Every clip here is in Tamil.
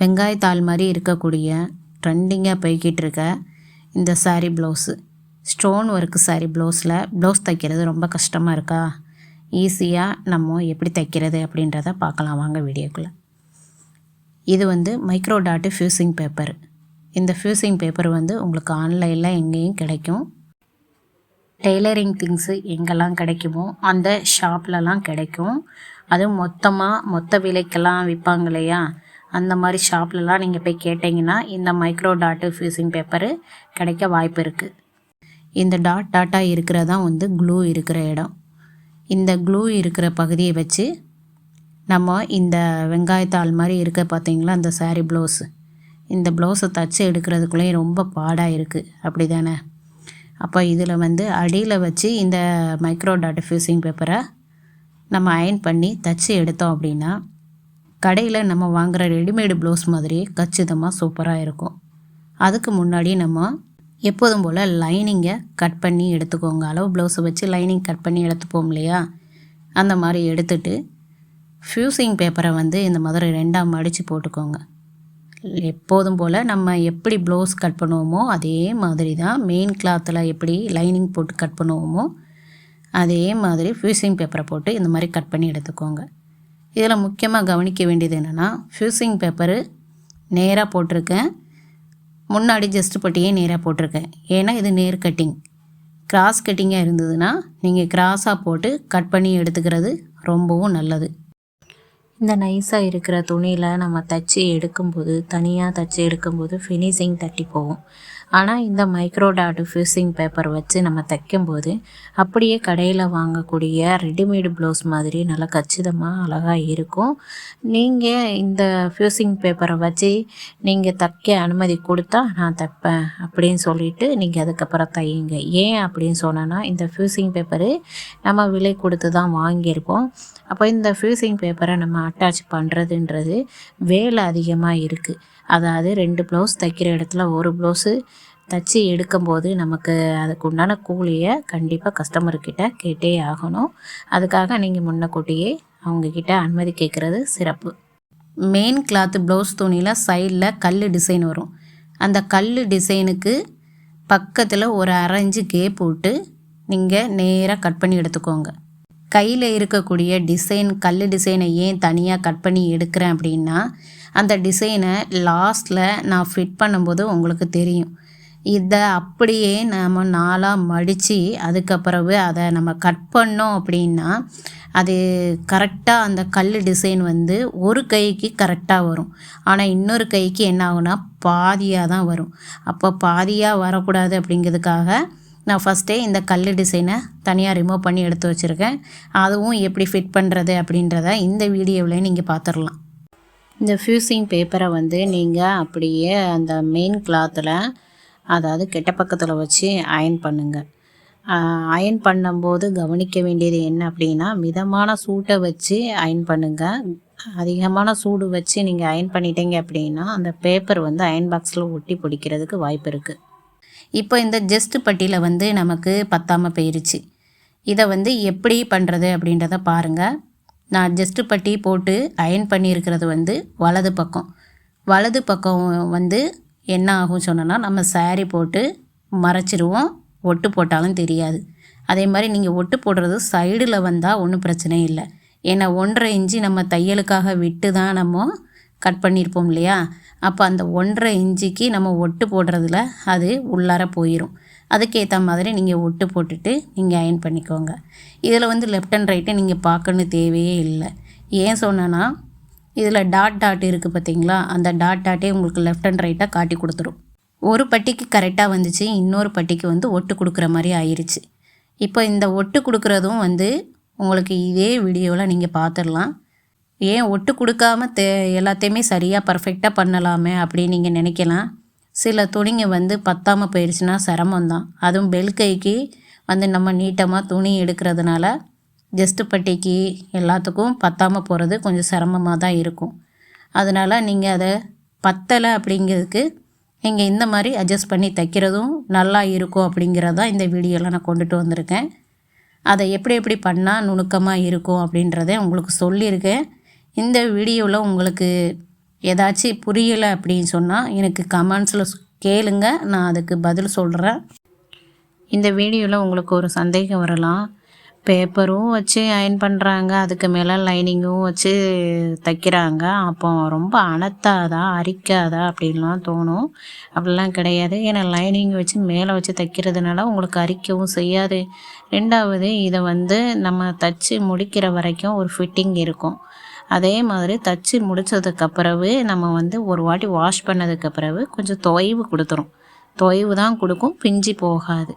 வெங்காயத்தாள் மாதிரி இருக்கக்கூடிய ட்ரெண்டிங்காக போய்கிட்டு இருக்க இந்த sari blouse stone work sari ப்ளவுஸில் ப்ளவுஸ் தைக்கிறது ரொம்ப கஷ்டமாக இருக்கா? ஈஸியாக நம்ம எப்படி தைக்கிறது அப்படின்றத பார்க்கலாம். வாங்க வீடியோக்குள்ளே. இது வந்து மைக்ரோ டாட்டு ஃபியூசிங் பேப்பர் இந்த ஃபியூசிங் பேப்பர் வந்து உங்களுக்கு ஆன்லைனில் எங்கேயும் கிடைக்கும். டெய்லரிங் திங்ஸு எங்கெல்லாம் கிடைக்குமோ அந்த ஷாப்லலாம் கிடைக்கும். அதுவும் மொத்தமாக மொத்த விலைக்கெல்லாம் விற்பாங்க இல்லையா? அந்த மாதிரி ஷாப்லலாம் நீங்கள் போய் கேட்டிங்கன்னா இந்த மைக்ரோ டாட்டு ஃபியூசிங் பேப்பரு கிடைக்க வாய்ப்பு இருக்குது இந்த டாட் டாட்டாக இருக்கிறதான் வந்து க்ளூ இருக்கிற இடம். இந்த க்ளூ இருக்கிற பகுதியை வச்சு நம்ம இந்த வெங்காயத்தாள் மாதிரி இருக்க பார்த்தீங்களா அந்த சாரீ ப்ளவுஸு இந்த ப்ளவுஸை தச்சு எடுக்கிறதுக்குள்ளேயும் ரொம்ப பாடாக இருக்குது அப்படி தானே அப்போ இதில் வந்து அடியில் வச்சு இந்த மைக்ரோ டாட் ஃபியூசிங் பேப்பரை நம்ம அயன் பண்ணி தச்சு எடுத்தோம் அப்படின்னா கடையில் நம்ம வாங்குகிற ரெடிமேடு ப்ளவுஸ் மாதிரி கச்சிதமாக சூப்பராக இருக்கும். அதுக்கு முன்னாடி நம்ம எப்போதும் போல் லைனிங்கை கட் பண்ணி எடுத்துக்கோங்க. அளவு ப்ளவுஸை வச்சு லைனிங் கட் பண்ணி எடுத்துப்போம் இல்லையா? அந்த மாதிரி எடுத்துட்டு ஃப்யூசிங் பேப்பரை வந்து இந்த மாதிரி ரெண்டாக மடித்து போட்டுக்கோங்க. எப்போதும் போல் நம்ம எப்படி ப்ளவுஸ் கட் பண்ணுவோமோ அதே மாதிரி தான் மெயின் கிளாத்தில் எப்படி லைனிங் போட்டு கட் பண்ணுவோமோ அதே மாதிரி ஃப்யூசிங் பேப்பரை போட்டு இந்த மாதிரி கட் பண்ணி எடுத்துக்கோங்க. இதில் முக்கியமாக கவனிக்க வேண்டியது என்னென்னா ஃபியூசிங் பேப்பரு நேராக போட்டிருக்கேன். முன்னாடி ஜஸ்ட் பட்டியே நேராக போட்டிருக்கேன். ஏன்னா இது நேர் கட்டிங் கிராஸ் கட்டிங்காக இருந்ததுன்னா நீங்கள் கிராஸாக போட்டு கட் பண்ணி எடுத்துக்கிறது ரொம்பவும் நல்லது. இந்த நைஸாக இருக்கிற துணியில் நம்ம தச்சு எடுக்கும்போது தனியாக தச்சு எடுக்கும்போது ஃபினிஷிங் தட்டி போவோம் ஆனால் இந்த மைக்ரோடாட் ஃபியூசிங் பேப்பர் வச்சு நம்ம தைக்கும்போது அப்படியே கடையில் வாங்கக்கூடிய ரெடிமேடு ப்ளவுஸ் மாதிரி நல்லா கச்சிதமாக அழகாக இருக்கும். நீங்கள் இந்த ஃபியூசிங் பேப்பரை வச்சு நீங்கள் தைக்க அனுமதி கொடுத்தா நான் தைப்பேன் அப்படின்னு சொல்லிட்டு நீங்கள் அதுக்கப்புறம் தையுங்க. ஏன் அப்படின்னு சொன்னேன்னா இந்த ஃபியூசிங் பேப்பரு நம்ம விலை கொடுத்து தான் வாங்கியிருப்போம் அப்போ இந்த ஃபியூசிங் பேப்பரை நம்ம அட்டாச் பண்ணுறதுன்றது வேலை அதிகமாக இருக்குது அதாவது ரெண்டு ப்ளவுஸ் தைக்கிற இடத்துல ஒரு ப்ளவுஸு தச்சு எடுக்கும்போது நமக்கு அதுக்கு உண்டான கூலியை கண்டிப்பாக கஸ்டமர்கிட்ட கேட்டே ஆகணும். அதுக்காக நீங்கள் முன்னக்கூட்டியே அவங்கக்கிட்ட அனுமதி கேட்குறது சிறப்பு. மெயின் கிளாத்து ப்ளவுஸ் துணியில் சைடில் கல் டிசைன் வரும். அந்த கல் டிசைனுக்கு பக்கத்தில் ஒரு அரைஞ்சு கேப் விட்டு நீங்கள் நேராக கட் பண்ணி எடுத்துக்கோங்க. கையில் இருக்கக்கூடிய டிசைன் கல் டிசைனை ஏன் தனியாக கட் பண்ணி எடுக்கிறேன் அப்படின்னா அந்த டிசைனை லாஸ்ட்டில் நான் ஃபிட் பண்ணும்போது உங்களுக்கு தெரியும். இதை அப்படியே நம்ம நாளாக மடித்து அதுக்கப்புறவு அதை நம்ம கட் பண்ணோம் அப்படின்னா அது கரெக்டாக அந்த கல் டிசைன் வந்து ஒரு கைக்கு கரெக்டாக வரும். ஆனால் இன்னொரு கைக்கு என்ன ஆகுனா பாதியாக தான் வரும். அப்போ பாதியாக வரக்கூடாது அப்படிங்கிறதுக்காக நான் ஃபஸ்ட்டே இந்த கல் டிசைனை தனியாக ரிமூவ் பண்ணி எடுத்து வச்சுருக்கேன். அதுவும் எப்படி ஃபிட் பண்ணுறது அப்படின்றத இந்த வீடியோவில் நீங்கள் பார்த்துடலாம் இந்த ஃபியூசிங் பேப்பரை வந்து நீங்கள் அப்படியே அந்த மெயின் கிளாத்தில் அதாவது கெட்ட பக்கத்தில் வச்சு அயன் பண்ணுங்கள் அயன் பண்ணும்போது கவனிக்க வேண்டியது என்ன அப்படின்னா மிதமான சூட்டை வச்சு அயன் பண்ணுங்கள் அதிகமான சூடு வச்சு நீங்கள் அயன் பண்ணிட்டீங்க அப்படின்னா அந்த பேப்பர் வந்து அயன் பாக்ஸில் ஒட்டி பிடிக்கிறதுக்கு வாய்ப்பு இருக்குது இப்போ இந்த ஜஸ்ட் பட்டியில் வந்து நமக்கு பத்தாமல் போயிருச்சு. இதை வந்து எப்படி பண்ணுறது அப்படின்றத பாருங்கள் நான் ஜஸ்ட் பட்டி போட்டு அயன் பண்ணியிருக்கிறது வந்து வலது பக்கம். வலது பக்கம் வந்து என்ன ஆகும் சொன்னோன்னா நம்ம saree போட்டு மறைச்சிருவோம். ஒட்டு போட்டாலும் தெரியாது. அதே மாதிரி நீங்கள் ஒட்டு போடுறது சைடில் வந்தால் ஒன்றும் பிரச்சனை இல்லை. ஏன்னா ஒன்றரை இன்ச்சு நம்ம தையலுக்காக விட்டு தான் நம்ம கட் பண்ணியிருப்போம் இல்லையா? அப்போ அந்த ஒன்றரை இன்ச்சுக்கு நம்ம ஒட்டு போடுறதுல அது உள்ளார போயிடும் அதுக்கேற்ற மாதிரி நீங்கள் ஒட்டு போட்டுட்டு நீங்கள் அயன் பண்ணிக்கோங்க. இதில் வந்து லெஃப்ட் அண்ட் ரைட்டை நீங்கள் பார்க்கணுன்னு தேவையே இல்லை. ஏன் சொன்னேன்னா இதில் டாட் டாட் இருக்குது பார்த்தீங்களா அந்த டாட் டாட்டே உங்களுக்கு லெஃப்ட் அண்ட் ரைட்டாக காட்டி கொடுத்துரும். ஒரு பட்டிக்கு கரெக்டாக வந்துச்சு இன்னொரு பட்டிக்கு வந்து ஒட்டு கொடுக்குற மாதிரி ஆயிருச்சு. இப்போ இந்த ஒட்டு கொடுக்குறதும் வந்து உங்களுக்கு இதே வீடியோவில் நீங்கள் பார்த்துடலாம் ஏன் ஒட்டு கொடுக்காம தே எல்லாத்தையுமே சரியாக பர்ஃபெக்டாக பண்ணலாமே அப்படின்னு நீங்கள் நினைக்கலாம். சில துணிங்க வந்து பத்தாமல் போயிடுச்சுன்னா சிரமம்தான். அதுவும் பெல் கைக்கு வந்து நம்ம நீட்டமாக துணி எடுக்கிறதுனால ஜஸ்ட்டு பட்டிக்கு எல்லாத்துக்கும் பத்தாமல் போகிறது கொஞ்சம் சிரமமாக தான் இருக்கும். அதனால் நீங்கள் அதை பத்தலை அப்படிங்கிறதுக்கு நீங்கள் இந்த மாதிரி அட்ஜஸ்ட் பண்ணி தைக்கிறதும் நல்லா இருக்கும் அப்படிங்கிறது தான் இந்த வீடியோவில் நான் கொண்டுட்டு வந்திருக்கேன். அதை எப்படி எப்படி பண்ணால் நுணுக்கமாக இருக்கும் அப்படின்றத உங்களுக்கு சொல்லியிருக்கேன். இந்த வீடியோவில் உங்களுக்கு ஏதாச்சும் புரியலை அப்படின்னு சொன்னால் எனக்கு கமெண்ட்ஸில் கேளுங்க. நான் அதுக்கு பதில் சொல்கிறேன் இந்த வீடியோவில் உங்களுக்கு ஒரு சந்தேகம் வரலாம். பேப்பரும் வச்சு அயன் பண்ணுறாங்க அதுக்கு மேலே லைனிங்கும் வச்சு தைக்கிறாங்க. அப்போ ரொம்ப அனத்தாதா அரிக்காதா அப்படின்லாம் தோணும். அப்படிலாம் கிடையாது. ஏன்னா லைனிங் வச்சு மேலே வச்சு தைக்கிறதுனால உங்களுக்கு அரிக்கவும் செய்யாது. ரெண்டாவது இதை வந்து நம்ம தச்சு முடிக்கிற வரைக்கும் ஒரு ஃபிட்டிங் இருக்கும். அதே மாதிரி தச்சு முடித்ததுக்கு பிறகு நம்ம வந்து ஒரு வாட்டி வாஷ் பண்ணதுக்கு பிறகு கொஞ்சம் தொய்வு கொடுத்துரும். தொய்வு தான் கொடுக்கும் பிஞ்சு போகாது.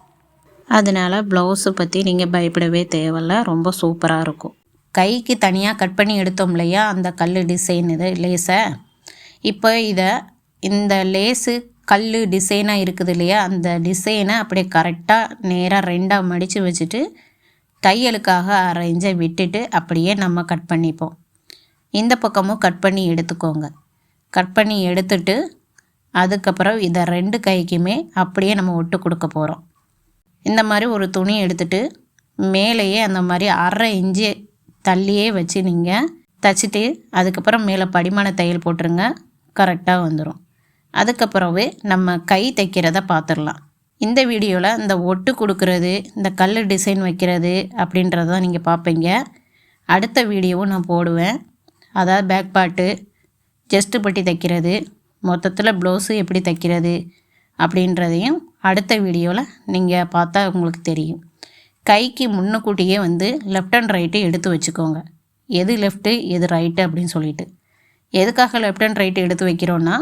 அதனால் ப்ளவுஸை பற்றி நீங்கள் பயப்படவே தேவையில்ல ரொம்ப சூப்பராக இருக்கும். கைக்கு தனியாக கட் பண்ணி எடுத்தோம் இல்லையா அந்த கல் டிசைன் இது லேஸை இப்போ இதை இந்த லேஸு கல் டிசைனாக இருக்குது இல்லையா அந்த டிசைனை அப்படியே கரெக்டாக நேராக ரெண்டாக மடித்து வச்சுட்டு தையலுக்காக அரைஞ்சை விட்டுட்டு அப்படியே நம்ம கட் பண்ணிப்போம். இந்த பக்கமும் கட் பண்ணி எடுத்துக்கோங்க. கட் பண்ணி எடுத்துட்டு அதுக்கப்புறம் இதை ரெண்டு கைக்குமே அப்படியே நம்ம ஒட்டு கொடுக்க போகிறோம் இந்த மாதிரி ஒரு துணி எடுத்துட்டு மேலேயே அந்த மாதிரி அரை இஞ்சி தள்ளியே வச்சு நீங்கள் தைச்சிட்டு அதுக்கப்புறம் மேலே படிமான தையல் போட்டுருங்க. கரெக்டாக வந்துடும் அதுக்கப்புறவே நம்ம கை தைக்கிறத பார்த்துடலாம் இந்த வீடியோவில் இந்த ஒட்டு கொடுக்குறது இந்த கல் டிசைன் வைக்கிறது அப்படின்றத நீங்கள் பார்ப்பீங்க அடுத்த வீடியோவும் நான் போடுவேன். அதாவது பேக் பாட்டு ஜஸ்ட்டு பட்டி தைக்கிறது மொத்தத்தில் ப்ளவுஸு எப்படி தைக்கிறது அப்படின்றதையும் அடுத்த வீடியோவில் நீங்கள் பார்த்தா உங்களுக்கு தெரியும். கைக்கு முன்னுக்கூட்டியே வந்து லெஃப்ட் அண்ட் ரைட்டு எடுத்து வச்சுக்கோங்க. எது லெஃப்ட்டு எது ரைட்டு அப்படின்னு சொல்லிட்டு. எதுக்காக லெஃப்ட் அண்ட் ரைட்டு எடுத்து வைக்கிறோன்னா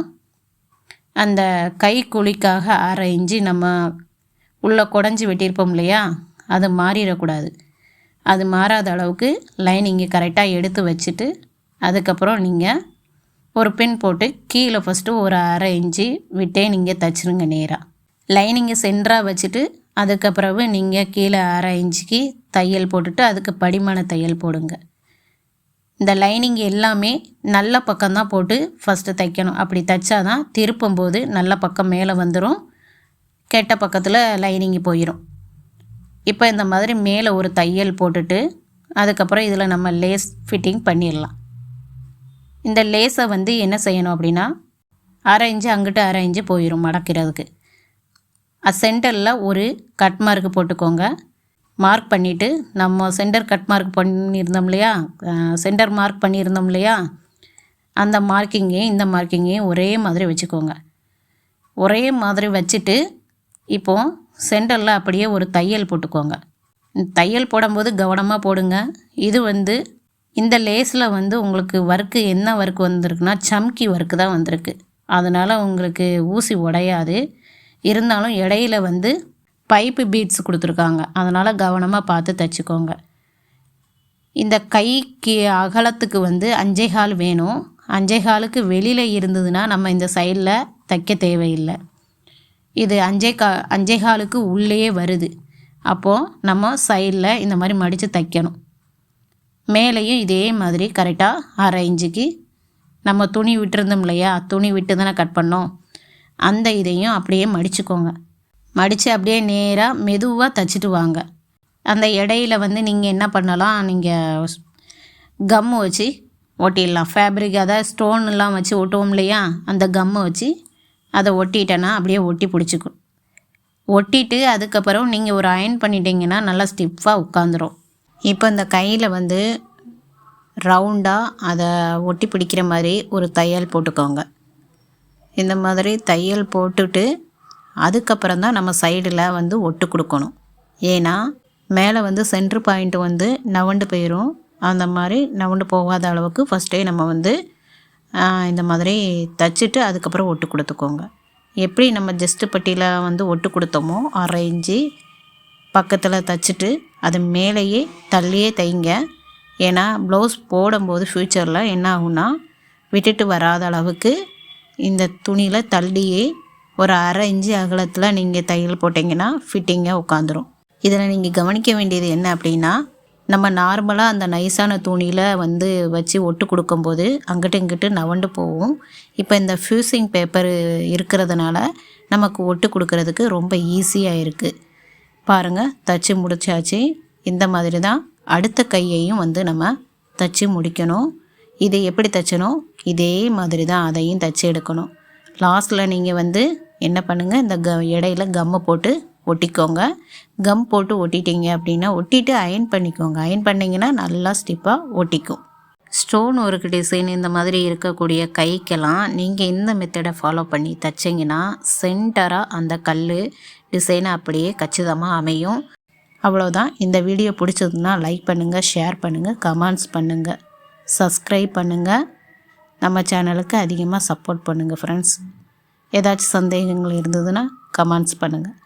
அந்த கை குழிக்காக அரை இஞ்சி நம்ம உள்ளே குடஞ்சி வெட்டியிருப்போம் இல்லையா? அது மாறிடக்கூடாது. அது மாறாத அளவுக்கு லைனிங்கை கரெக்டாக எடுத்து வச்சுட்டு அதுக்கப்புறம் நீங்கள் ஒரு பின் போட்டு கீழே ஃபஸ்ட்டு ஒரு அரை இன்ச்சு விட்டே நீங்கள் தைச்சிருங்க நேராக லைனிங்கை சென்டராக வச்சுட்டு அதுக்கப்புறவு நீங்கள் கீழே அரை இன்ச்சுக்கு தையல் போட்டுட்டு அதுக்கு படிமான தையல் போடுங்க. இந்த லைனிங் எல்லாமே நல்ல பக்கம்தான் போட்டு ஃபஸ்ட்டு தைக்கணும். அப்படி தைச்சாதான் திருப்பும்போது நல்ல பக்கம் மேலே வந்துடும் கெட்ட பக்கத்தில் லைனிங் போயிடும் இப்போ இந்த மாதிரி மேலே ஒரு தையல் போட்டுட்டு அதுக்கப்புறம் இதில் நம்ம லேஸ் ஃபிட்டிங் பண்ணிடலாம். இந்த லேஸை வந்து என்ன செய்யணும் அப்படின்னா அரை இன்ச்சு அங்கிட்டு அரை இன்ச்சு போயிடும் மடக்கிறதுக்கு. சென்டரில் ஒரு கட் மார்க் போட்டுக்கோங்க. மார்க் பண்ணிவிட்டு நம்ம சென்டர் கட் மார்க் பண்ணியிருந்தோம் இல்லையா? சென்டர் மார்க் பண்ணியிருந்தோம் இல்லையா? அந்த மார்க்கிங்கையும் இந்த மார்க்கிங்கையும் ஒரே மாதிரி வச்சுக்கோங்க. ஒரே மாதிரி வச்சுட்டு இப்போது சென்டரில் அப்படியே ஒரு தையல் போட்டுக்கோங்க. தையல் போடும்போது கவனமாக போடுங்க. இது வந்து இந்த லேஸில் வந்து உங்களுக்கு ஒர்க்கு என்ன ஒர்க் வந்திருக்குன்னா சம்கி ஒர்க்கு தான் வந்திருக்கு. அதனால் உங்களுக்கு ஊசி உடையாது. இருந்தாலும் இடையில வந்து பைப்பு பீட்ஸ் கொடுத்துருக்காங்க. அதனால் கவனமாக பார்த்து தைச்சிக்கோங்க. இந்த கைக்கு அகலத்துக்கு வந்து அஞ்சே கால் வேணும். அஞ்சே காலுக்கு வெளியில் இருந்ததுன்னா நம்ம இந்த சைடில் தைக்க தேவையில்லை. இது அஞ்சே கா அஞ்சே காலுக்கு உள்ளேயே வருது. அப்போது நம்ம சைடில் இந்த மாதிரி மடித்து தைக்கணும். மேலேயும் இதே மாதிரி கரெக்டாக அரை இன்ச்சுக்கு நம்ம துணி விட்டுருந்தோம் இல்லையா? துணி விட்டு தானே கட் பண்ணோம். அந்த இதையும் அப்படியே மடிச்சுக்கோங்க. மடித்து அப்படியே நேராக மெதுவாக தைச்சிட்டு வாங்க. அந்த இடையில வந்து நீங்கள் என்ன பண்ணலாம்? நீங்கள் கம்மு வச்சு ஒட்டிடலாம். ஃபேப்ரிக் அதாவது ஸ்டோன்லாம் வச்சு ஒட்டுவோம் இல்லையா? அந்த கம்மை வச்சு அதை ஒட்டிட்டேன்னா அப்படியே ஒட்டி பிடிச்சிக்கும். ஒட்டிட்டு அதுக்கப்புறம் நீங்கள் ஒரு அயன் பண்ணிட்டீங்கன்னா நல்லா ஸ்டிஃபாக உட்காந்துரும் இப்போ இந்த கையில் வந்து ரவுண்டாக அதை ஒட்டி பிடிக்கிற மாதிரி ஒரு தையல் போட்டுக்கோங்க. இந்த மாதிரி தையல் போட்டுட்டு அதுக்கப்புறம் தான் நம்ம சைடில் வந்து ஒட்டு கொடுக்கணும். ஏன்னா மேலே வந்து சென்ட்ரு பாயிண்ட் வந்து நவண்டு போயிடும் அந்த மாதிரி நவண்டு போகாத அளவுக்கு ஃபஸ்ட்டே நம்ம வந்து இந்த மாதிரி தைச்சிட்டு அதுக்கப்புறம் ஒட்டு கொடுத்துக்கோங்க. எப்படி நம்ம ஜஸ்ட்டு பட்டியில் வந்து ஒட்டு கொடுத்தோமோ அரைஞ்சி பக்கத்தில் தச்சுட்டு அது மேலேயே தள்ளியே தைங்க. ஏன்னா ப்ளவுஸ் போடும்போது ஃப்யூச்சரில் என்ன ஆகும்னா விட்டுட்டு வராத அளவுக்கு இந்த துணியில் தள்ளியே ஒரு அரை இன்ச்சு அகலத்தில் நீங்கள் தையல் போட்டிங்கன்னா ஃபிட்டிங்காக உட்காந்துரும் இதில் நீங்கள் கவனிக்க வேண்டியது என்ன அப்படின்னா நம்ம நார்மலாக அந்த நைஸான துணியில் வந்து வச்சு ஒட்டு கொடுக்கும்போது அங்கிட்டு இங்கிட்டு நவண்டு போகும். இப்போ இந்த ஃப்யூசிங் பேப்பர் இருக்கிறதுனால நமக்கு ஒட்டு கொடுக்கறதுக்கு ரொம்ப ஈஸியாக இருக்குது பாருங்கள் தச்சு முடிச்சாச்சு. இந்த மாதிரி தான் அடுத்த கையையும் வந்து நம்ம தச்சு முடிக்கணும். இதை எப்படி தைச்சனோ இதே மாதிரி தான் அதையும் தைச்சி எடுக்கணும். லாஸ்ட்டில் நீங்கள் வந்து என்ன பண்ணுங்கள் இந்த க இடையில கம்மை போட்டு ஒட்டிக்கோங்க. கம் போட்டு ஒட்டிட்டீங்க அப்படின்னா ஒட்டிட்டு அயன் பண்ணிக்கோங்க. அயன் பண்ணிங்கன்னா நல்லா ஸ்டிப்பாக ஒட்டிக்கும். ஸ்டோன் ஒர்க் டிசைன் இந்த மாதிரி இருக்கக்கூடிய கைக்கெல்லாம் நீங்கள் இந்த மெத்தடை ஃபாலோ பண்ணி தைச்சிங்கன்னா சென்டராக அந்த கல் டிசைனை அப்படியே கச்சிதமாக அமையும். அவ்வளோதான் இந்த வீடியோ பிடிச்சதுன்னா லைக் பண்ணுங்கள் ஷேர் பண்ணுங்கள் கமெண்ட்ஸ் பண்ணுங்கள் சப்ஸ்கிரைப் பண்ணுங்கள் நம்ம சேனலுக்கு அதிகமாக சப்போர்ட் பண்ணுங்கள் ஃப்ரெண்ட்ஸ் ஏதாச்சும் சந்தேகங்கள் இருந்ததுன்னா கமெண்ட்ஸ் பண்ணுங்கள்